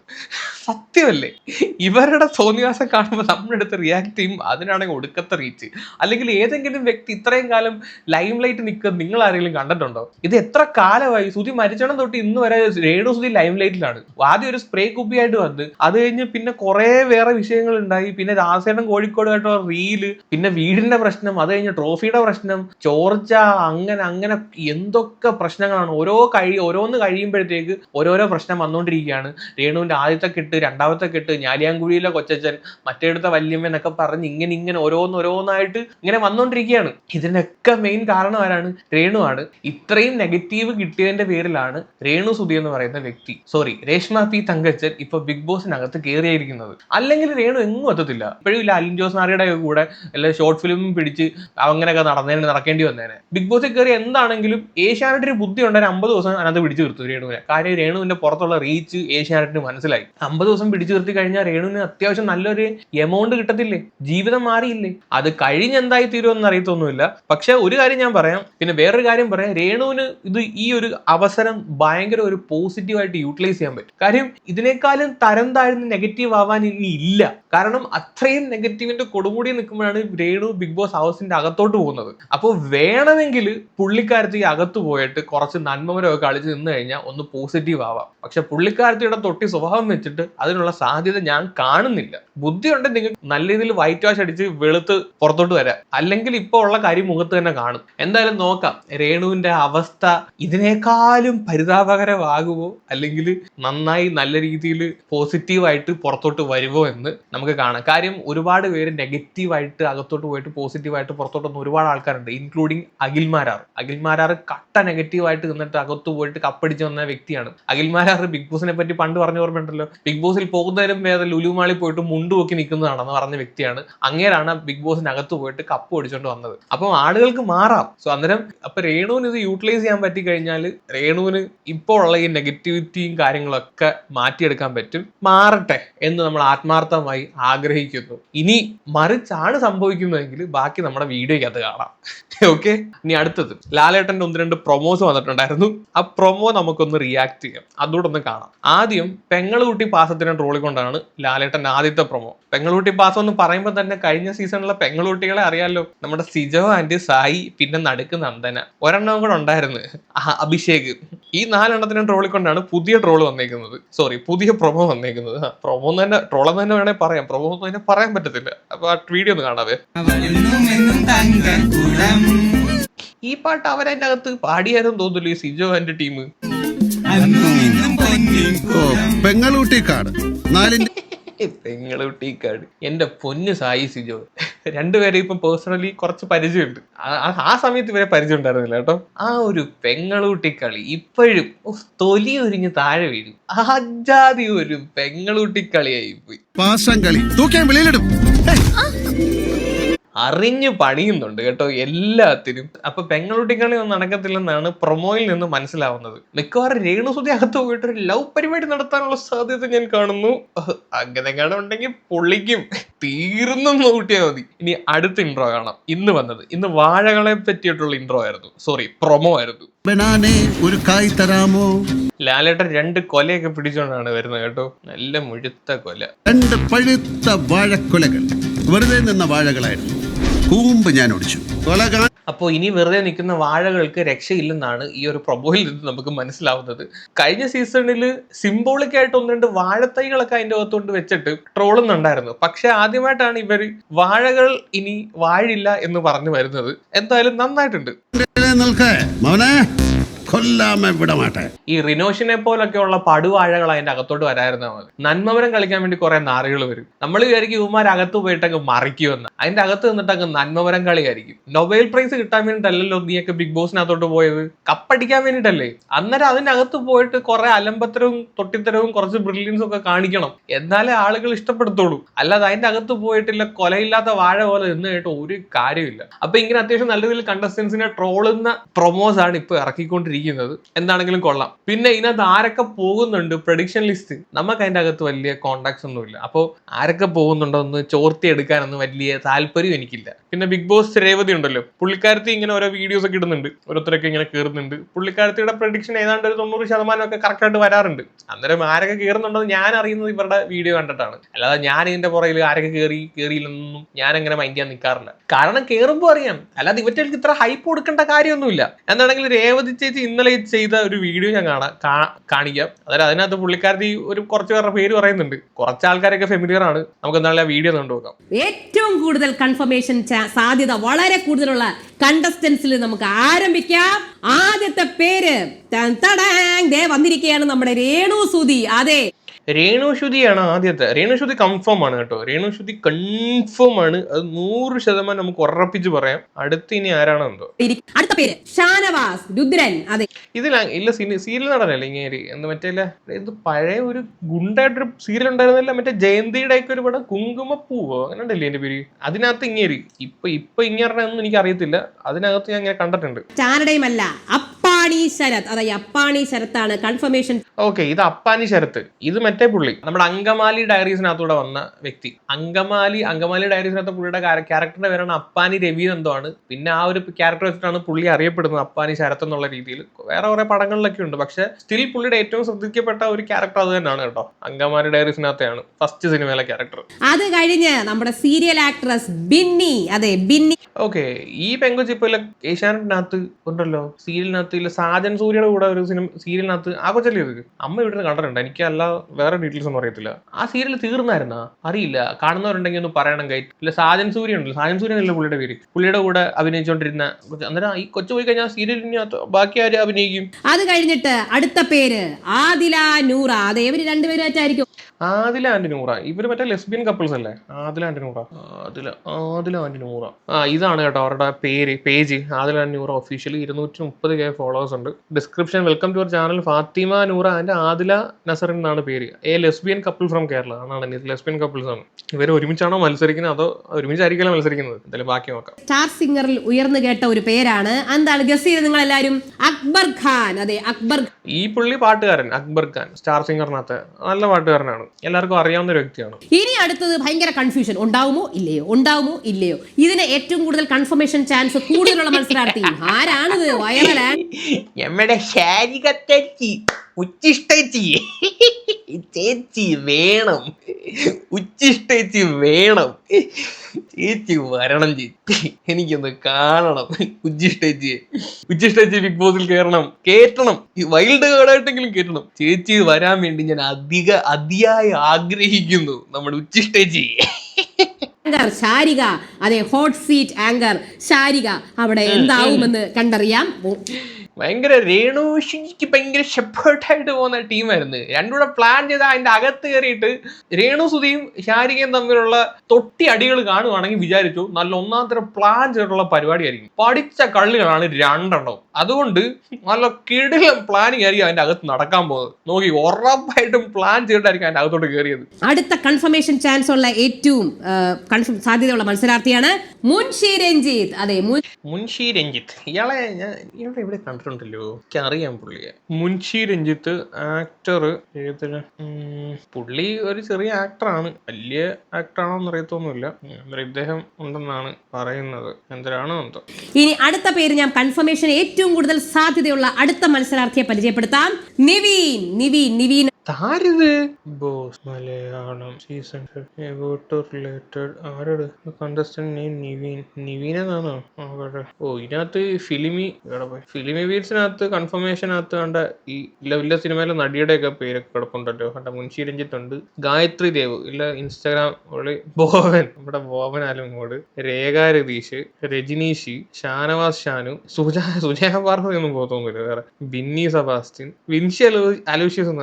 സത്യമല്ലേ? ഇവരുടെ തോന്നിവാസം കാണുമ്പോൾ നമ്മളെടുത്ത് റിയാക്ട് ചെയ്യും അതിനാണെങ്കിൽ ഒടുക്കത്തെ റീച്ച് അല്ലെങ്കിൽ ഏതെങ്കിലും വ്യക്തി ഇത്രയും കാലം ലൈം ലൈറ്റ് നിൽക്കുന്നത് നിങ്ങൾ ആരെങ്കിലും കണ്ടിട്ടുണ്ടോ? ഇത് എത്ര കാലമായി? സുതി മരിച്ചണം തൊട്ട് ഇന്ന് വരെ രേണു സുതി ലൈം ലൈറ്റിലാണ് ആദ്യം ഒരു സ്പ്രേ കുപ്പിയായിട്ട് വന്ന് അത് കഴിഞ്ഞ് പിന്നെ കുറെ വേറെ വിഷയങ്ങൾ ഉണ്ടായി പിന്നെ രാസേടം കോഴിക്കോടുമായിട്ടുള്ള റീൽ പിന്നെ വീടിന്റെ പ്രശ്നം അത് കഴിഞ്ഞ് ട്രോഫിയുടെ പ്രശ്നം ചോർച്ച അങ്ങനെ അങ്ങനെ എന്തൊക്കെ പ്രശ്നങ്ങളാണ്. ഓരോ കഴി ഓരോന്ന് കഴിയുമ്പോഴത്തേക്ക് ഓരോരോ പ്രശ്നം വന്നുകൊണ്ടിരിക്കുകയാണ് രേണുവിന്റെ ആദ്യത്തെ കെട്ട് രണ്ടാമത്തെ കെട്ട് ഞാലിയാങ്കുഴിയിലെ കൊച്ചച്ഛൻ മറ്റേടുത്ത വല്യമ്മ എന്നൊക്കെ പറഞ്ഞ് ഇങ്ങനെ ഇങ്ങനെ ഓരോന്ന് ഓരോന്നായിട്ട് ഇങ്ങനെ വന്നുകൊണ്ടിരിക്കുകയാണ് ഇതിനൊക്കെ മെയിൻ കാരണം ആരാണ്? രേണു ആണ്. ഇത്രയും നെഗറ്റീവ് കിട്ടിയതിന്റെ പേരിലാണ് രേണു സുധി എന്ന് പറയുന്ന വ്യക്തി. സോറി രേഷ്മ പി തങ്കച്ചൻ ഇപ്പൊ ബിഗ് ബോസിനകത്ത് കയറിയിരിക്കുന്നത് അല്ലെങ്കിൽ രേണു എങ്ങും എത്തത്തില്ല. ഇപ്പോഴും ഇല്ല അലിൻ ജോസ് നാരയുടെ കൂടെ അല്ലെ ഷോർട്ട് ഫിലിം പിടിച്ച് അങ്ങനെയൊക്കെ നടന്നേ നടക്കേണ്ടി വന്നേനെ. ബിഗ് ബോസിൽ കയറി എന്താണെങ്കിലും ഏഷ്യാനെറ്റ് ഒരു ബുദ്ധി ഉണ്ടായ അമ്പത് ദിവസം അതിനകത്ത് പിടിച്ചു നിർത്തും രേണുവിനെ. കാര്യം രേണുവിന്റെ പുറത്തുള്ള റീച്ച് ഏഷ്യാനെറ്റിന് മനസ്സിലായി. അമ്പത് ദിവസം പിടിച്ചു നിർത്തി കഴിഞ്ഞാൽ രേണുവിന് അത്യാവശ്യം നല്ലൊരു എമൗണ്ട് കിട്ടത്തില്ലേ? ജീവിതം മാറിയില്ലേ? അത് കഴിഞ്ഞ് എന്തായി തീരുമെന്ന് അറിയത്തൊന്നുമില്ല. പക്ഷെ ഒരു കാര്യം ഞാൻ പറയാം. പിന്നെ വേറൊരു കാര്യം പറയാം. രേണുവിന് ഇത് ഈ ഒരു അവസരം ഭയങ്കര ഒരു പോസിറ്റീവായിട്ട് യൂട്ടിലൈസ് ചെയ്യാൻ പറ്റും. കാര്യം ഇതിനേക്കാളും തരം താഴ്ന്ന് നെഗറ്റീവ് ആവാൻ ഇനി ഇല്ല. കാരണം അത്രയും നെഗറ്റീവിന്റെ കൊടുമുടി നിൽക്കുമ്പോഴാണ് രേണു ബിഗ് ബോസ് ഹൗസിന്റെ അകത്തോട്ട് പോകുന്നത്. അപ്പോൾ വേണമെങ്കിൽ പുള്ളിക്കാരത്തി അകത്ത് പോയിട്ട് കുറച്ച് നന്മമരമൊക്കെ കളിച്ച് നിന്ന് കഴിഞ്ഞാൽ ഒന്ന് പോസിറ്റീവ് ആവാം. പക്ഷെ പുള്ളിക്കാരത്തിയുടെ തൊട്ടി സ്വഭാവം വെച്ചിട്ട് അതിനുള്ള സാധ്യത ഞാൻ കാണുന്നില്ല. ബുദ്ധിയുണ്ട് നിങ്ങൾ നല്ല രീതിയിൽ വൈറ്റ് വാഷ് അടിച്ച് വെളുത്ത് പുറത്തോട്ട് വരാം. അല്ലെങ്കിൽ ഇപ്പോൾ ഉള്ള കാര്യം മുഖത്ത് തന്നെ കാണും. എന്തായാലും നോക്കാം. രേണുവിന്റെ അവസ്ഥ ഇതിനേക്കാളും പരിതാപകരമാകുമോ? അല്ലെങ്കിൽ നന്നായി നല്ല രീതിയിൽ പോസിറ്റീവായിട്ട് പുറത്തോട്ട് വരുമോ എന്ന് നമുക്ക് കാണാം. കാര്യം ഒരുപാട് പേര് നെഗറ്റീവായിട്ട് അകത്തോട്ട് പോയിട്ട് പോസിറ്റീവായിട്ട് പുറത്തോട്ട് വന്ന ഒരുപാട് ആൾക്കാരുണ്ട്. ഇൻക്ലൂഡിങ് അഖിൽമാരാർ. അഖിൽമാരാർ കട്ട നെഗറ്റീവായിട്ട് നിന്നിട്ട് അകത്ത് പോയിട്ട് കപ്പടിച്ച് വന്ന വ്യക്തിയാണ്. അഖിൽമാരാർ ബിഗ് ബോസിനെ പറ്റി പണ്ട് പറഞ്ഞ ഓർമ്മയുണ്ടല്ലോ? ബിഗ് ബോസിൽ പോകുന്നതിനും വേറെ ലുലുമാളിൽ പോയിട്ട് മുണ്ട് നോക്കി നിൽക്കുന്നതാണെന്ന് പറഞ്ഞ വ്യക്തിയാണ്. അങ്ങേരാണ് ബിഗ് ബോസിനകത്ത് പോയിട്ട് കപ്പ് ഒടിച്ചോണ്ട് വന്നത്. അപ്പം ആളുകൾക്ക് മാറാം. സോ അന്നേരം അപ്പൊ രേണുവിന് ഇത് യൂട്ടിലൈസ് ചെയ്യാൻ പറ്റി കഴിഞ്ഞാൽ രേണുവിന് ഇപ്പോൾ ഉള്ള ഈ നെഗറ്റിവിറ്റിയും കാര്യങ്ങളൊക്കെ മാറ്റിയെടുക്കാൻ പറ്റും. മാറട്ടെ എന്ന് നമ്മൾ ആത്മാർത്ഥമായി ആഗ്രഹിക്കുന്നു. ഇനി മറിച്ചാണ് സംഭവിക്കുന്നതെങ്കിൽ ബാക്കി നമ്മുടെ വീഡിയോയ്ക്കകത്ത് കാണാം. ഓക്കെ ഇനി അടുത്തത്. ലാലേട്ടന്റെ ഒന്ന് രണ്ട് പ്രൊമോസ് വന്നിട്ടുണ്ടായിരുന്നു. ആ പ്രൊമോ നമുക്കൊന്ന് റിയാക്ട് ചെയ്യാം. അതുകൂടെ ഒന്ന് കാണാം. ആദ്യം പെങ്ങളുകുട്ടി പാസത്തിനെ ട്രോളിക്കൊണ്ടാണ് ലാലേട്ടൻ ആദ്യത്തെ പ്രൊമോ പെങ്ങളുകുട്ടി പാസം എന്ന് പറയുമ്പോൾ തന്നെ കഴിഞ്ഞ സീസണിലെ പെങ്ങളുകുട്ടികളെ അറിയാലോ. നമ്മുടെ സിജോ ആൻഡ് സായി പിന്നെ നടുക്ക് നന്ദന. ഒരെണ്ണം കൂടെ ഉണ്ടായിരുന്നു. അഭിഷേക്. ഈ നാലെണ്ണത്തിന് ട്രോളി കൊണ്ടാണ് പുതിയ ട്രോൾ വന്നേക്കുന്നത്. സോറി പുതിയ പ്രൊമോ വന്നേക്കുന്നത്. പ്രൊമോ തന്നെ ട്രോൾ എന്ന് തന്നെ വേണേൽ പറയാം. പ്രൊമോ ഒന്നും അതിനെ പറയാൻ പറ്റത്തില്ല. അപ്പൊ ആ വീഡിയോ ഒന്ന് കാണാതെ ഈ പാട്ട് അവരതിന്റെ അകത്ത് പാടിയായിരുന്നു തോന്നില്ല ഈ സിജോ എന്റെ ടീം? അന്നും നാലിന്റെ ഓ ടീക്കാട് എന്റെ പൊന്ന് സായി സിജോ. രണ്ടുപേരെ ഇപ്പം പേഴ്സണലി കുറച്ച് പരിചയമുണ്ട്. ആ- സമയത്ത് ഇവരെ പരിചയം ഉണ്ടായിരുന്നില്ല കേട്ടോ. ആ ഒരു പെങ്ങളൂട്ടിക്കളി ഇപ്പോഴും തൊലി ഒരിഞ്ഞ് താഴെ വീഴും. അജാതി ഒരു പെങ്ങളൂട്ടിക്കളിയായി പോയി. പാസം കളി തൂക്കാൻ വെളിയിലിടും അറിഞ്ഞു പണിയുന്നുണ്ട് കേട്ടോ എല്ലാത്തിനും. അപ്പൊ പെങ്ങളുട്ടിക്കളി ഒന്നും നടക്കത്തില്ലെന്നാണ് പ്രൊമോയിൽ നിന്ന് മനസ്സിലാവുന്നത്. മിക്കവാറും രേണുസുതി അകത്ത് പോയിട്ട് ഒരു ലവ് പരിപാടി നടത്താനുള്ള സാധ്യത ഞാൻ കാണുന്നു. അങ്ങനെ ഉണ്ടെങ്കിൽ പൊള്ളിക്കും തീർന്നു കൂട്ടിയാൽ മതി. ഇനി അടുത്ത ഇൻട്രോ കാണാം. ഇന്ന് വന്നത്. ഇന്ന് വാഴകളെ പറ്റിയിട്ടുള്ള ഇൻട്രോ ആയിരുന്നു. സോറി പ്രൊമോ ആയിരുന്നു. ഒരു കായ് തരാമോ? ലാലേട്ടൻ രണ്ട് കൊലയൊക്കെ പിടിച്ചോണ്ടാണ് വരുന്നത് കേട്ടോ. നല്ല മുഴുത്ത കൊല. രണ്ട് പഴുത്ത വാഴക്കൊലകൾ. വെറുതെ നിന്ന വാഴകളായിരുന്നു. കൂമ്പ് ഞാൻ ഒടിച്ചു. അപ്പോൾ ഇനി വെറുതെ നിൽക്കുന്ന വാഴകൾക്ക് രക്ഷയില്ലെന്നാണ് ഈ ഒരു പ്രൊബോയിൽ നിന്ന് നമുക്ക് മനസ്സിലാവുന്നത്. കഴിഞ്ഞ സീസണിൽ സിംബോളിക് ആയിട്ട് ഒന്ന് രണ്ട് വാഴത്തൈകളൊക്കെ അതിന്റെ അകത്തോണ്ട് വെച്ചിട്ട് ട്രോളുന്നുണ്ടായിരുന്നു പക്ഷെ ആദ്യമായിട്ടാണ് ഇവർ വാഴകൾ ഇനി വാഴില്ല എന്ന് പറഞ്ഞു വരുന്നത്. എന്തായാലും നന്നായിട്ടുണ്ട്. വിടമാട്ടെ ഈ റിനോഷിനെ പോലൊക്കെയുള്ള പടുവാഴകൾ അതിന്റെ അകത്തോട്ട് വരായിരുന്നാൽ മതി. നന്മവരം കളിക്കാൻ വേണ്ടി കുറെ നാറുകൾ വരും. നമ്മൾ വിചാരിക്കും ഇവന്മാർ അകത്ത് പോയിട്ടങ്ങ് മറിക്കുമെന്ന്. അതിന്റെ അകത്ത് നിന്നിട്ട് നന്മവരം കളിയായിരിക്കും. നൊബേൽ പ്രൈസ് കിട്ടാൻ വേണ്ടിയിട്ടല്ലല്ലോ നീയൊക്കെ ബിഗ് ബോസിനകത്തോട്ട് പോയത്? കപ്പടിക്കാൻ വേണ്ടിട്ടല്ലേ അന്നേരം അതിന്റെ അകത്ത് പോയിട്ട് കുറെ അലമ്പത്തരവും തൊട്ടിത്തരവും കുറച്ച് ബ്രില്യൻസും ഒക്കെ കാണിക്കണം. എന്നാലേ ആളുകൾ ഇഷ്ടപ്പെടുത്തുള്ളൂ. അല്ലാതെ അതിന്റെ അകത്ത് പോയിട്ടില്ല കൊലയില്ലാത്ത വാഴ പോലെ നിന്ന് കേട്ട് ഒരു കാര്യമില്ല അപ്പൊ ഇങ്ങനെ അത്യാവശ്യം നല്ല രീതിയിൽ കണ്ടസ്റ്റൻസിനെ ട്രോളുന്ന പ്രൊമോസ് ആണ് ഇപ്പൊ ഇറക്കിക്കൊണ്ടിരിക്കുന്നത്. എന്താണെങ്കിലും കൊള്ളാം. പിന്നെ ഇതിനകത്ത് ആരൊക്കെ പോകുന്നുണ്ട് പ്രഡിക്ഷൻ ലിസ്റ്റ് നമുക്ക് അതിന്റെ അകത്ത് വലിയ കോണ്ടാക്ട്സ് ഒന്നുമില്ല. അപ്പോൾ ആരൊക്കെ പോകുന്നുണ്ടോ എന്ന് ചോർത്തി എടുക്കാനൊന്നും വലിയ താല്പര്യം എനിക്കില്ല. പിന്നെ ബിഗ് ബോസ് രേവതി ഉണ്ടല്ലോ. പുള്ളിക്കാരത്തി ഇങ്ങനെ ഓരോ വീഡിയോസ് ഒക്കെ ഇടുന്നുണ്ട്. ഓരോരുത്തരൊക്കെ ഇങ്ങനെ കയറുന്നുണ്ട് പുള്ളിക്കാരത്തിയുടെ പ്രഡിക്ഷൻ ഏതാണ്ട് ഒരു തൊണ്ണൂറ് ശതമാനം ഒക്കെ കറക്റ്റ് ആയിട്ട് വരാറുണ്ട്. അന്നേരം ആരൊക്കെ കയറുന്നുണ്ടെന്ന് ഞാൻ അറിയുന്നത് ഇവരുടെ വീഡിയോ കണ്ടിട്ടാണ്. അല്ലാതെ ഞാൻ ഇതിന്റെ പുറകിൽ ആരൊക്കെ കയറി കയറിയില്ലെന്നൊന്നും ഞാൻ അങ്ങനെ മൈൻഡ് ചെയ്യാൻ നിൽക്കാറില്ല കാരണം കയറുമ്പോൾ അറിയാം. അല്ലാതെ ഇവറ്റകൾക്ക് ഇത്ര ഹൈപ്പ് കൊടുക്കേണ്ട കാര്യമൊന്നുമില്ല. എന്താണെങ്കിൽ രേവതി ചേച്ചി ഇന്നലെ ചെയ്ത ഒരു വീഡിയോ ഞാൻ കാണാം കാണിക്കാം. അതായത് അതിനകത്ത് പുള്ളിക്കാരത്തി ഒരു കുറച്ച് പേരുടെ പേര് പറയുന്നുണ്ട്. കുറച്ച് ആൾക്കാരൊക്കെ ഫെമിലിയർ ആണ്. നമുക്ക് എന്തായാലും ആ വീഡിയോ കണ്ടുനോക്കാം ഏറ്റവും കൂടുതൽ കൺഫർമേഷൻ സാധ്യത വളരെ കൂടുതലുള്ള കണ്ടസ്റ്റൻസിൽ നമുക്ക് ആരംഭിക്കാം. ആദ്യത്തെ പേര് വന്നിരിക്കുകയാണ് നമ്മുടെ രേണു സുതി അതെ. രേണുശുതിയാണ് ആദ്യത്തെ. രേണുശുതി കൺഫേം ആണ് കേട്ടോ. രേണുശുതി കൺഫേം ആണ്. അത് നൂറ് ശതമാനം നമുക്ക് ഉറപ്പിച്ച് പറയാം. അടുത്ത് ഇനി ആരാണെന്തോ അടുത്ത പേര്. ഷാനവാസ് രുദ്രൻ. അതെ. ഇതിൽ ഇല്ല സീരിയൽ നടനല്ലേ ഇങ്ങനെ എന്താ മറ്റേ ഇത് പഴയ ഒരു ഗുണ്ടായിട്ടൊരു സീരിയൽ ഉണ്ടായിരുന്നില്ല? മറ്റേ ജയന്തിയുടെ ഒക്കെ ഒരു പടം കുങ്കുമപ്പൂവോ? അങ്ങനെ ഉണ്ടല്ലേ എന്റെ പേര്? അതിനകത്ത് ഇങ്ങേരി ഇപ്പൊ ഇപ്പൊ ഇങ്ങനെ എനിക്ക് അറിയത്തില്ല അതിനകത്ത് ഞാൻ ഇങ്ങനെ കണ്ടിട്ടുണ്ട്. അപ്പാണി ശരത്. അതായത് അപ്പാണി ശരത്താണ് കൺഫർമേഷൻ ഓക്കെ ഇത് അപ്പാനി ശരത്ത്. ഇത് മറ്റേ പുള്ളി. നമ്മുടെ അങ്കമാലി ഡയറീസിനകത്തൂടെ വന്ന വ്യക്തി. അങ്കമാലി അങ്കമാലി ഡയറീസിനകത്ത് പുള്ളിയുടെ ക്യാരക്ടറിന്റെ പേരാണ് അപ്പാനി രവി എന്തോ ആണ് പിന്നെ ആ ഒരു ക്യാരക്ടർ വെച്ചിട്ടാണ് പുള്ളി അറിയപ്പെടുന്നത് അപ്പാനി ശരത്ത് എന്നുള്ള രീതിയിൽ. വേറെ കുറെ പടങ്ങളിലൊക്കെ ഉണ്ട്. പക്ഷെ സ്റ്റിൽ പുള്ളിയുടെ ഏറ്റവും ശ്രദ്ധിക്കപ്പെട്ട ഒരു ക്യാരക്ടർ അത് തന്നെയാണ് കേട്ടോ. അങ്കമാലി ഡയറീസിനകത്തെയാണ് ഫസ്റ്റ് സിനിമയിലെ ക്യാരക്ടർ അത് കഴിഞ്ഞ് നമ്മുടെ സീരിയൽ ആക്ട്രസ് ബിന്നി. അതെ ബിന്നി. ഓക്കെ ഈ പെങ്കുച്ചിപ്പോലെ ഏഷ്യാനെറ്റിനകത്ത് ഉണ്ടല്ലോ. സീരിയലിനകത്ത് സാജൻ സൂര്യയുടെ കൂടെ ഒരു സിനിമ സീരിയലിനകത്ത് ആ കൊച്ചല്ലേ ഇത്? അമ്മ നിന്ന് കണ്ടിട്ടുണ്ട് എനിക്ക് അല്ല വേറെ ഡീറ്റെയിൽസ് ഒന്നും അറിയത്തില്ല. ആ സീരിയൽ തീർന്നായിരുന്നാ? അറിയില്ല. കാണുന്നവരുണ്ടെങ്കിൽ ഒന്ന് പറയണം കൈ ഇല്ല സാജൻ സൂര്യ ഉണ്ടല്ലോ. സാജൻ സൂര്യൻ അല്ല പുള്ളിയുടെ പേര്? പുള്ളിയുടെ കൂടെ അഭിനയിച്ചുകൊണ്ടിരുന്ന. അന്നേരം ഈ കൊച്ചു പോയി കഴിഞ്ഞാൽ സീരിയലിനകത്ത് ബാക്കി ആര് അഭിനയിക്കും? അത് കഴിഞ്ഞിട്ട് അടുത്ത പേര് ആദില നൂറ. അതെ ഇവർ ആദില ആൻഡ് നൂറ ഇവർ മറ്റേ ലെസ്ബിയൻ കപ്പിൾസ് അല്ലേ? ആദില ആൻഡ് നൂറ ആദില ആദില ആൻഡ് നൂറ ആ ഇതാണ് കേട്ടോ അവരുടെ പേര് page. Adila and Noora officially ഇരുന്നൂറ്റി മുപ്പത് കെ ഫോളോവേഴ്സ് ഉണ്ട്. Description welcome to our channel Fathima Noora and Adila Nasrin എന്നാണ് പേര്. A lesbian couple from Kerala. എന്നാണ് ഇത് ലെസ്ബിയൻ കപ്പിൾസ് ആണ്. ഇവർ ഒരുമിച്ചാണോ മത്സരിക്കുന്നത്? അതോ ഒരുമിച്ചായിരിക്കില്ല മത്സരിക്കുന്നത്? എന്തായാലും ബാക്കി നോക്കാം. സ്റ്റാർ സിംഗറിൽ ഉയർന്നു കേട്ട ഒരു പേരാണ്. എന്താണ് ഗസ് ചെയ്ത് നിങ്ങൾ എല്ലാവരും അക്ബർ ഖാൻ. അതെ അക്ബർ ഈ പുള്ളി പാട്ടുകാരൻ അക്ബർ ഖാൻ സ്റ്റാർ സിംഗറിനകത്ത് നല്ല പാട്ടുകാരനാണ്. എല്ലാവർക്കും അറിയാവുന്ന ഒരു വ്യക്തിയാണ്. ഇനി അടുത്തത് ഭയങ്കര കൺഫ്യൂഷൻ ഉണ്ടാവുമോ? ഇല്ലയോ. ഉണ്ടാവുമോ? ഇല്ലയോ. ഇതിന് ഏറ്റവും കൂടുതൽ കൺഫർമേഷൻ ചാൻസ് കൂടുതലുള്ള മത്സരാർത്ഥി ആരാണിത്? വൈറലാണ് നമ്മുടെ [LAUGHS] ശാരികത്തേച്ചി ഉച്ചിഷ്ടേച്ചി ചേച്ചി വേണം. ഉച്ചിഷ്ടേച്ചി വേണം. ചേച്ചി വരണം ചേച്ചി. എനിക്കൊന്ന് കാണണം. ഉച്ചിഷ്ടേച്ചിയെ ഉച്ചിഷ്ടേച്ചി ബിഗ് ബോസിൽ കയറണം. കേറ്റണം. ഈ വൈൽഡ് കാർഡായിട്ടെങ്കിലും കേറ്റണം. ചേച്ചി വരാൻ വേണ്ടി ഞാൻ അധിക അതിയായി ആഗ്രഹിക്കുന്നു നമ്മുടെ ഉച്ചിഷ്ടേച്ചി ആങ്കർ ശാരിക. അതെ ഹോട്ട് സീറ്റ് ആങ്കർ ശാരിക അവിടെ എന്താവുമെന്ന് കണ്ടറിയാം. ഭയങ്കര രേണുഷിക്ക് ഭയങ്കര ഷെപ്പേർട്ടായിട്ട് പോകുന്ന ടീമായിരുന്നു. രണ്ടുകൂടെ പ്ലാൻ ചെയ്ത് അതിന്റെ അകത്ത് കയറിയിട്ട് രേണു സുധിയും ശാരികയും തമ്മിലുള്ള തൊട്ടി അടികൾ കാണുവാണെങ്കിൽ വിചാരിച്ചു നല്ല ഒന്നാം തരം പ്ലാൻ ചെയ്തിട്ടുള്ള പരിപാടിയായിരിക്കും. പഠിച്ച കള്ളികളാണ് രണ്ടെണ്ണം. അതുകൊണ്ട് നല്ല കിടിലം പ്ലാനിങ് ആയിരിക്കും അതിന്റെ അകത്ത് നടക്കാൻ പോകുന്നത്. നോക്കി ഉറപ്പായിട്ടും പ്ലാൻ ചെയ്തിട്ടായിരിക്കും അതിന്റെ അകത്തോട്ട് കയറിയത്. അടുത്ത കൺഫർമേഷൻ ചാൻസ് ഉള്ള ഏറ്റവും സാധ്യതയുള്ള മത്സരാർത്ഥിയാണ് മുൻഷി രഞ്ജിത്ത്. അതെ മുൻ മുൻഷി രഞ്ജിത്ത്. ഇയാളെ ഞാൻ ഇയാളെ എവിടെ കണ്ടിട്ടുണ്ടല്ലോ. എനിക്ക് അറിയാം പുള്ളിയെ. മുൻഷി രഞ്ജിത്ത് ആക്ടർ ഏതൊരു പുള്ളി ഒരു ചെറിയ ആക്ടറാണ് വലിയ ആക്ടറാണോന്ന് അറിയത്തൊന്നുമില്ല. ഇദ്ദേഹം ഉണ്ടെന്നാണ് പറയുന്നത്. എന്തിനാണോ എന്തോ. ഇനി അടുത്ത പേര് ഞാൻ കൺഫർമേഷൻ ഏറ്റവും കൂടുതൽ സാധ്യതയുള്ള അടുത്ത മത്സരാർത്ഥിയെ പരിചയപ്പെടുത്താം. Niveen Niveen Niveen. താരിത്? Boss Malayalam season related. ആരോട് കണ്ടസ്റ്റന്റ് നെയിം നിവീൻ. നിവീൻ എന്നാണോ? അവിടെ ഓ ഇതിനകത്ത് ഫിലിമി ഫിലിമി ബീറ്റ്സിനകത്ത് കൺഫർമേഷനകത്ത് കണ്ട ഈ ലവില്ല സിനിമയിലെ നടിയുടെ ഒക്കെ പേരൊക്കെ കിടപ്പുണ്ടല്ലോ കണ്ട മുൻഷി രഞ്ജിത്ത് ഉണ്ട് ഗായത്രി ദേവ്. ഇല്ല ഇൻസ്റ്റാഗ്രാം ഉള്ളി ബോവൻ. നമ്മുടെ ബോവൻ ആലുംകോട് രേഖ രതീഷ്. രജനീഷി. ഷാനവാസ് ഷാനു. സുജ സുജയ പാർവതി ഒന്നും പോകത്തൊന്നുമില്ല വേറെ. ബിന്നി സബാസ്റ്റിൻ വിൻഷി അലോ അലൂഷ്യസ്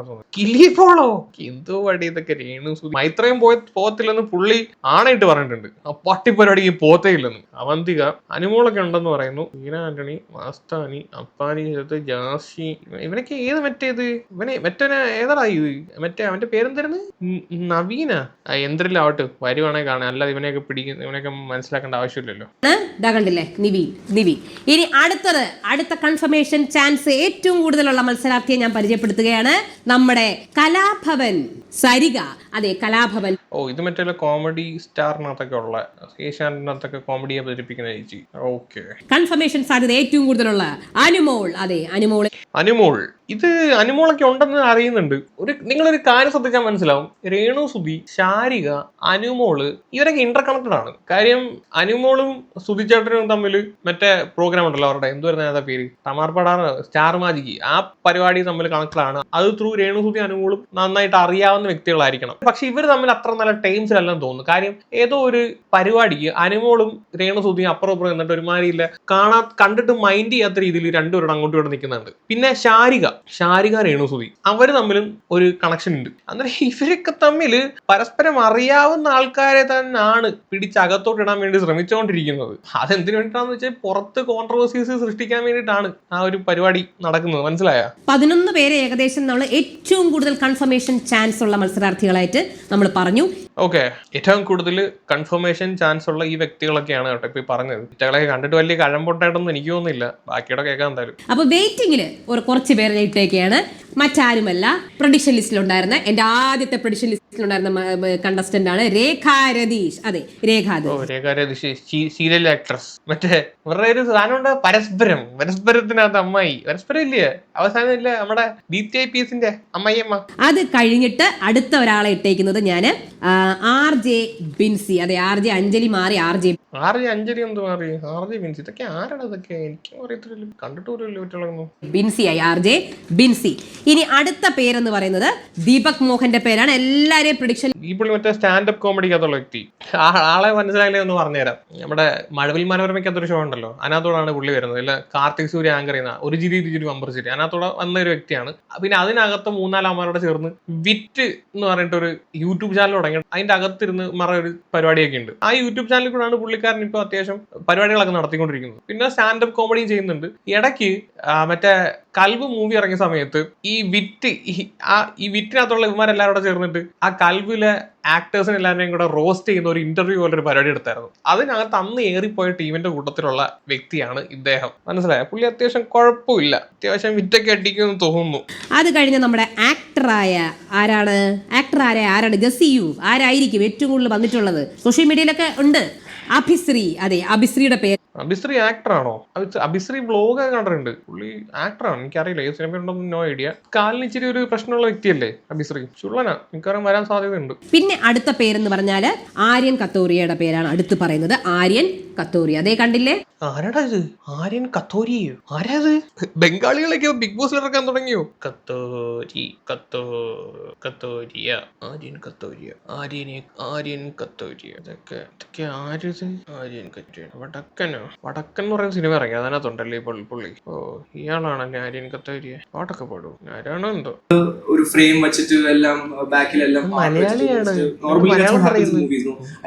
ഒന്നും തോന്നുന്നത് കിലി ഫോളോ എന്തോ വടി ഇതൊക്കെ രേണു മൈത്രയും പോയി പോകത്തില്ലെന്ന് പുള്ളി ആണായിട്ട് പറഞ്ഞിട്ടുണ്ട്. ആ പട്ടി പരിപാടിക്ക് പോത്തേ ഇല്ലെന്ന് അവന്തിക അനുമോളൊക്കെ ഉണ്ടെന്ന് പറയുന്നു. വീണ ആന്റണി മാസ്താനി അപ്പാനി ചേർത്ത് ജാസി ഇവ- ഇവനൊക്കെ ഏത് മറ്റേത് ഇവനെ മറ്റേ ഏതാടാ ഇത്? മറ്റേ അവന്റെ പേരെന്തായിരുന്നു? നവീന. ആ, വരുവാണെ വരുവാണെങ്കിൽ കാണാം അല്ലാതെ ഇവനെയൊക്കെ പിടിക്കുന്ന ഇവനെയൊക്കെ മനസ്സിലാക്കേണ്ട ആവശ്യമില്ലല്ലോ. കണ്ടില്ലേ? നിവി നിവി. ഇനി അടുത്തത് അടുത്ത കൺഫർമേഷൻ ചാൻസ് ഏറ്റവും കൂടുതലുള്ള മത്സരാർത്ഥിയെ ഞാൻ പരിചയപ്പെടുത്തുകയാണ്. നമ്മുടെ കലാഭവൻ സരിക അതെ കലാഭവൻ. ഓ ഇത് മറ്റേ കോമഡി സ്റ്റാറിനകത്തൊക്കെ ഉള്ള ഏഷ്യാനകത്തൊക്കെ കോമഡിയെ അവതരിപ്പിക്കുന്ന ചേച്ചി. ഓക്കെ. കൺഫർമേഷൻ സാധ്യത ഏറ്റവും കൂടുതലുള്ള അനുമോൾ. അതെ അനുമോൾ. അനുമോൾ. ഇത് അനുമോളൊക്കെ ഉണ്ടെന്ന് അറിയുന്നുണ്ട്. ഒരു നിങ്ങളൊരു കാര്യം ശ്രദ്ധിച്ചാൽ മനസ്സിലാവും. രേണു സുധി ശാരിക അനുമോൾ ഇവരൊക്കെ ഇന്റർ കണക്റ്റഡ് ആണ്. കാര്യം അനുമോളും സുധി ചേട്ടനും തമ്മിൽ മറ്റേ പ്രോഗ്രാം ഉണ്ടല്ലോ അവരുടെ. എന്തുവരുന്ന ഏതാ പേര്? Thamarpadar star magic. ആ പരിപാടി തമ്മിൽ കണക്റ്റഡ് ആണ്. അത് ത്രൂ രേണു സുധി അനുമോളും നന്നായിട്ട് അറിയാവുന്ന വ്യക്തികളായിരിക്കണം. പക്ഷെ ഇവർ തമ്മിൽ അത്ര നല്ല ടൈംസിലല്ലെന്ന് തോന്നുന്നു. കാര്യം ഏതോ ഒരു പരിപാടിക്ക് അനുമോളും രേണു സുധിയും അപ്പുറം അപ്പുറം എന്നിട്ട് ഒരുമാതിരിയില്ല. കാണാ കണ്ടിട്ട് മൈൻഡ് ചെയ്യാത്ത രീതിയിൽ രണ്ടുപേരും അങ്ങോട്ടും ഇവിടെ നിൽക്കുന്നുണ്ട്. പിന്നെ ശാരിക. ശാരിക രേണുസുതി അവർ തമ്മിലും ഒരു കണക്ഷൻ ഉണ്ട്. അന്നേരം ഇവരൊക്കെ തമ്മിൽ പരസ്പരം അറിയാവുന്ന ആൾക്കാരെ തന്നെയാണ് പിടിച്ചകത്തോട്ട് ഇടാൻ വേണ്ടി ശ്രമിച്ചുകൊണ്ടിരിക്കുന്നത് അതെന്തിനു വേണ്ടിയിട്ടാന്ന് വെച്ചാൽ പുറത്ത് കോൺട്രവേഴ്സീസ് സൃഷ്ടിക്കാൻ വേണ്ടിയിട്ടാണ് ആ ഒരു പരിപാടി നടക്കുന്നത്. മനസ്സിലായ? പതിനൊന്ന് പേരെ ഏകദേശം നമ്മൾ ഏറ്റവും കൂടുതൽ കൺഫർമേഷൻ ചാൻസ് ഉള്ള മത്സരാർത്ഥികളായിട്ട് നമ്മൾ പറഞ്ഞു. ഓക്കെ ഏറ്റവും കൂടുതൽ കൺഫർമേഷൻ ചാൻസ് ഉള്ള ഈ വ്യക്തികളൊക്കെയാണ് കേട്ടോ ഇപ്പൊ പറഞ്ഞത്. ഇറ്റകളെ കണ്ടിട്ട് വലിയ കഴമ്പൊട്ടായിട്ടൊന്നും എനിക്ക് തോന്നുന്നില്ല. ബാക്കിയുടെ കേൾക്കാൻ എന്തായാലും. അപ്പൊ വെയിറ്റിംഗിൽ കുറച്ച് പേരെ ഇട്ടേക്കാണ് മറ്റാരുമല്ല. പ്രൊഡിക്ഷൻ ലിസ്റ്റിലുണ്ടായിരുന്ന എന്റെ ആദ്യത്തെ പ്രൊഡിക്ഷൻ ലിസ്റ്റിലുണ്ടായിരുന്ന കണ്ടസ്റ്റന്റ് ആണ് രേഖ രതീഷ്. അതെ രേഖ സീരിയൽ ആക്ട്രസ് മറ്റേ വേറെ ഒരു സാധനമുണ്ട് പരസ്പരം. പരസ്പരത്തിനകത്ത് അമ്മായി. പരസ്പരം ഇല്ലേ? അവസാനം ഇല്ല നമ്മുടെ ബി ടി ഐ പി എസിന്റെ അമ്മായിയമ്മ? അത് കഴിഞ്ഞിട്ട് അടുത്ത ഒരാളെ ഇട്ടേക്കുന്നത് ഞാൻ ആർ ജെ ബിൻസി. അതെ ആർ ജെ അഞ്ജലി മാറി R J R J Anjali എന്ത് മാറി? R J Binsy. ഇതൊക്കെ ആരാണ് ഇതൊക്കെ? എനിക്കും അറിയത്തില്ലല്ലോ. കണ്ടിട്ട് പോലും ബിൻസി ആയി ആർ ജെ ബിൻസി. ഇനി അടുത്ത പേരെന്ന് പറയുന്നത് ദീപക് മോഹന്റെ പേരാണ്. എല്ലാരെയും പ്രൊഡിക്ഷൻ ഈ പുള്ളി മറ്റേ സ്റ്റാൻഡപ്പ് കോമഡിക്കകത്തുള്ള വ്യക്തി. ആളെ മനസ്സിലായില്ലേ എന്ന് പറഞ്ഞുതരാം. നമ്മുടെ മഴവിൽ മനോരമയ്ക്കകത്തൊരു ഷോ ഉണ്ടല്ലോ. അതിനകത്തോടാണ് പുള്ളി വരുന്നത്. അല്ല കാർത്തിക് സൂര്യ ആങ്കർ ചെയ്യുന്ന ഒരു ജിരി ഇരുചിരി അമ്പർ ചിരി അതിനകത്തോടെ വന്ന ഒരു വ്യക്തിയാണ്. പിന്നെ അതിനകത്ത് മൂന്നാലമ്മമാരോട് ചേർന്ന് വിറ്റ് എന്ന് പറഞ്ഞിട്ട് ഒരു യൂട്യൂബ് ചാനൽ തുടങ്ങി. അതിന്റെ അകത്തിരുന്ന് മറ ഒരു പരിപാടിയൊക്കെ ഉണ്ട്. ആ യൂട്യൂബ് ചാനലിൽ കൂടെയാണ് പുള്ളിക്കാരൻ ഇപ്പോൾ അത്യാവശ്യം പരിപാടികളൊക്കെ നടത്തിക്കൊണ്ടിരിക്കുന്നത്. പിന്നെ സ്റ്റാൻഡപ്പ് കോമഡിയും ചെയ്യുന്നുണ്ട്. ഇടയ്ക്ക് മറ്റേ കൽബ് മൂവി ഇറങ്ങിയ സമയത്ത് ഈ വിറ്റ് ആ ഈ വിറ്റിനകത്തുള്ള ഇവന്മാരെല്ലാവരും ചേർന്നിട്ട് ആ കൽബിലെ ആക്ടേഴ്സിനെ എല്ലാവരെയും കൂടെ റോസ്റ്റ് ചെയ്യുന്ന ഒരു ഇന്റർവ്യൂ പോലെ ഒരു പരിപാടി എടുത്തായിരുന്നു. അതിനകത്ത് അന്ന് ഏറിപ്പോയ ടീമിന്റെ കൂട്ടത്തിലുള്ള വ്യക്തിയാണ് ഇദ്ദേഹം. മനസ്സിലായ? പുള്ളി അത്യാവശ്യം കുഴപ്പമില്ല. അത്യാവശ്യം വിറ്റൊക്കെ അടിക്കുമെന്ന് തോന്നുന്നു. അത് കഴിഞ്ഞ് നമ്മുടെ ആക്ടറായ ആരാണ്? ആക്ടർ ആരെ ആരാണ്? ജസിയു. ആരായിരിക്കും ഏറ്റവും കൂടുതൽ വന്നിട്ടുള്ളത്? സോഷ്യൽ മീഡിയയിലൊക്കെ ഉണ്ട്. അഭിശ്രീ. അതെ അഭിശ്രീയുടെ പേര്. അഭിശ്രീ ആക്ടറാണോ അഭിശ്രീ വ്ലോഗ് കണ്ടിട്ടുണ്ട്. പുള്ളി ആക്ടറാണ് എനിക്കറിയില്ല. ഏത് സിനിമ ഉണ്ടോ നോ ഐഡിയ കാലിന് ഇച്ചിരി ഒരു പ്രശ്നമുള്ള വ്യക്തിയല്ലേ അഭിശ്രീ? ചുള്ളനാ. മിക്കവാറും വരാൻ സാധ്യതയുണ്ട്. പിന്നെ അടുത്ത പേരെന്ന് പറഞ്ഞാൽ ആര്യൻ കത്തോറിയയുടെ പേരാണ് അടുത്ത് പറയുന്നത്. ആര്യൻ കത്തോറി അതേ കണ്ടില്ലേ? ആരാടാ ഇത്? ആര്യൻ കത്തോരിയോ ആരാ ഇത്? ബംഗാളികളൊക്കെ ബിഗ് ബോസിൽ ഇറക്കാൻ തുടങ്ങിയോ? കത്തോരി കത്തോ കത്തോരിയ. ആര്യൻ കത്തോരിയ. ആര്യനെ ആര്യൻ കത്തോരിയ. ഇതൊക്കെ ഇതൊക്കെ ആരിത് ആര്യൻ കത്തോരിയ. വടക്കനോ? വടക്കൻ എന്ന് പറയുന്ന സിനിമ ഇറങ്ങി. അതിനകത്തുണ്ടല്ലേ ഈ പുള്ളി പുള്ളി. ഓ ഇയാളാണ് ആര്യൻ കത്തോരിയ പാട്ടൊക്കെ പാടും ആരാണോ എന്തോ? ഒരു ഫ്രെയിം വെച്ചിട്ട് എല്ലാം ബാക്കിലെല്ലാം മലയാളിയാണ്.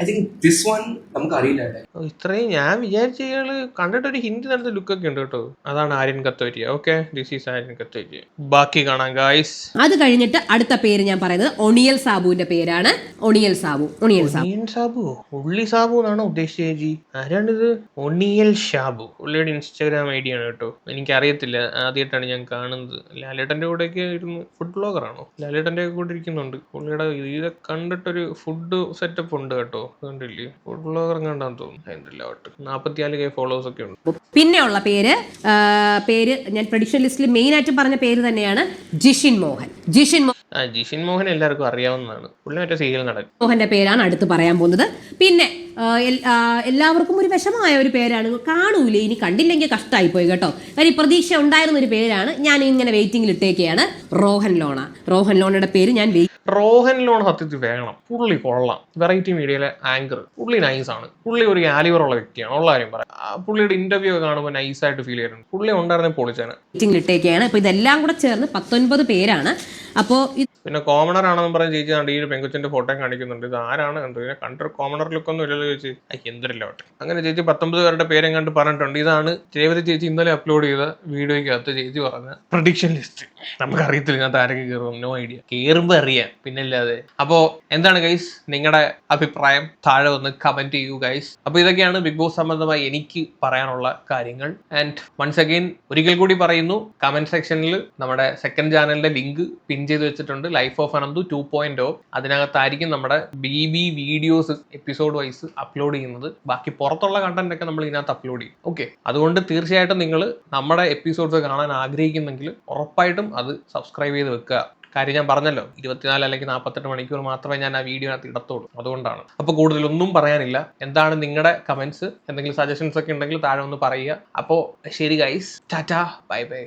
ഐ തിങ്ക് ദിസ് വൺ നമുക്ക് അറിയില്ല ഇത്രയും ഞാൻ വിചാരിച്ച ഇയാൾ കണ്ടിട്ട് ഒരു ഹിന്ദി തരത്തിൽ ലുക്ക് ഒക്കെ ഉണ്ട് കേട്ടോ. അതാണ് Aryan Kathoria okay this is Aryan Kathoria ബാക്കി കാണാം ഗായ്സ് അത് കഴിഞ്ഞിട്ട് അടുത്ത പേര് ഞാൻ പറയുന്നത് ഒണിയൽ സാബുവിന്റെ പേരാണ്. ഒണിയൽ സാബു. ഒണിയൽ സാബു. ഒണിയൻ സാബു? ഉള്ളി സാബു എന്നാണോ ഉദ്ദേശിച്ചത് ആരാണിത്? ആരാണിത് ഒണിയൽ ഷാബു. പുള്ളിയുടെ ഇൻസ്റ്റാഗ്രാം ഐ ഡി ആണ് കേട്ടോ. എനിക്കറിയത്തില്ല. ആദ്യമായിട്ടാണ് ഞാൻ കാണുന്നത്. ലാലേട്ടന്റെ കൂടെയൊക്കെ ഇരുന്ന് ഫുഡ് ബ്ലോഗർ ആണോ? ലാലേട്ടന്റെ കൂടെ ഇരിക്കുന്നുണ്ട്. പുള്ളിയുടെ ഇത് കണ്ടിട്ടൊരു ഫുഡ് സെറ്റപ്പ് ഉണ്ട് കേട്ടോ. കണ്ടില്ലേ? ഫുഡ് ബ്ലോഗർ കണ്ടാന്ന് തോന്നുന്നു. എന്തില്ല നാപ്പത്തിനാല് കെ ഫോളോവേഴ്സ് ഒക്കെ ഉണ്ട്. പിന്നെയുള്ള പേര് പേര് ഞാൻ പ്രഡിക്ഷൻ ലിസ്റ്റിൽ മെയിൻ ആയിട്ട് പറഞ്ഞ പേര് തന്നെയാണ് ജിഷിൻ മോഹൻ. ജിഷിൻ മോ- ജിഷിൻ മോഹൻ എല്ലാവർക്കും അറിയാവുന്നതാണ്. മറ്റേ സീരിയൽ നടൻ. മോഹന്റെ പേരാണ് അടുത്ത് പറയാൻ പോകുന്നത്. പിന്നെ എല്ലാവർക്കും ഒരു വിഷമമായ ഒരു പേരാണ്. കാണൂലേ ഇനി കണ്ടില്ലെങ്കിൽ കഷ്ടമായി പോയി കേട്ടോ. കാര്യം പ്രതീക്ഷ ഉണ്ടായിരുന്ന ഒരു പേരാണ്. ഞാൻ ഇങ്ങനെ വെയിറ്റിംഗിൽ ഇട്ടേക്കെയാണ്. റോഹൻ ലോണ. റോഹൻ ലോണയുടെ പേര് ഞാൻ റോഹൻ ലോൺ സത്യത്തിൽ വേണം. പുള്ളി കൊള്ളാം. വെറൈറ്റി മീഡിയയിലെ ആങ്കർ പുള്ളി നൈസ് ആണ്. പുള്ളി ഒരു ഉള്ള വ്യക്തിയാണ്. ഉള്ള കാര്യം പറയാം. പുള്ളിയുടെ ഇന്റർവ്യൂ ഒക്കെ കാണുമ്പോൾ നൈസ് ആയിട്ട് ഫീൽ ചെയ്യുന്നു പുള്ളി ഉണ്ടായിരുന്ന പൊളിച്ചാണ് വെയിറ്റിംഗിൽ ഇട്ടേക്കെയാണ് അപ്പോൾ ഇതെല്ലാം കൂടെ ചേർന്ന് പത്തൊൻപത് പേരാണ്. അപ്പോൾ പിന്നെ കോമണർ ആണെന്ന് പറഞ്ഞ് ചേച്ചി കണ്ട്. ഈ ഒരു പെങ്കുച്ചിന്റെ ഫോട്ടോ കാണിക്കുന്നുണ്ട്. ഇത് ആരാണ്? കണ്ടത് ഇതിനെ കണ്ടൊരു കോമണർ ലുക്ക് ഒന്നും ഇല്ലല്ലോ ചേച്ചി. അയ്യ എന്തൊരല്ലോ അങ്ങനെ ചേച്ചി പത്തൊമ്പത് പേരുടെ പേരും കണ്ട് പറഞ്ഞിട്ടുണ്ട്. ഇതാണ് രേവതി ചേച്ചി ഇന്നലെ അപ്ലോഡ് ചെയ്ത വീഡിയോയ്ക്കകത്ത് ചേച്ചി പറഞ്ഞ പ്രഡിക്ഷൻ ലിസ്റ്റ് നമുക്ക് അറിയത്തില്ല ഇതിനകത്ത് ആരൊക്കെ കയറും. നോ ഐഡിയ കയറുമ്പോൾ അറിയാം. പിന്നല്ലാതെ. അപ്പോ എന്താണ് ഗൈസ് നിങ്ങളുടെ അഭിപ്രായം? താഴെ ഒന്ന് കമന്റ് ചെയ്യൂ ഗൈസ് അപ്പൊ ഇതൊക്കെയാണ് ബിഗ് ബോസ് സംബന്ധമായി എനിക്ക് പറയാനുള്ള കാര്യങ്ങൾ. ആൻഡ് വൺസ് അഗെയിൻ ഒരിക്കൽ കൂടി പറയുന്നു കമന്റ് സെക്ഷനിൽ നമ്മുടെ സെക്കൻഡ് ചാനലിന്റെ ലിങ്ക് പിൻ ചെയ്ത് വെച്ചിട്ടുണ്ട്. Life of Ananthu two point O അതിനകത്തായിരിക്കും നമ്മുടെ B B videos episode wise upload ചെയ്യുന്നത്. ബാക്കി പുറത്തുള്ള കണ്ടന്റ് ഒക്കെ നമ്മൾ ഇതിനകത്ത് അപ്ലോഡ് ചെയ്യും. ഓക്കെ അതുകൊണ്ട് തീർച്ചയായിട്ടും നിങ്ങൾ നമ്മുടെ എപ്പിസോഡ്സ് കാണാൻ ആഗ്രഹിക്കുന്നെങ്കിൽ ഉറപ്പായിട്ടും അത് സബ്സ്ക്രൈബ് ചെയ്ത് വെക്കുക. കാര്യം ഞാൻ പറഞ്ഞല്ലോ ഇരുപത്തിനാല് അല്ലെങ്കിൽ നാൽപ്പത്തെട്ട് മണിക്കൂർ മാത്രമേ ഞാൻ ആ വീഡിയോ വീഡിയോനകത്ത് ഇടത്തുള്ളൂ. അതുകൊണ്ടാണ്. അപ്പോൾ കൂടുതലൊന്നും പറയാനില്ല. എന്താണ് നിങ്ങളുടെ കമൻസ് എന്തെങ്കിലും സജഷൻസ് ഒക്കെ ഉണ്ടെങ്കിൽ താഴെ ഒന്ന് പറയുക. അപ്പോൾ ശരി ഗൈസ് ടാറ്റാ ബൈ ബൈ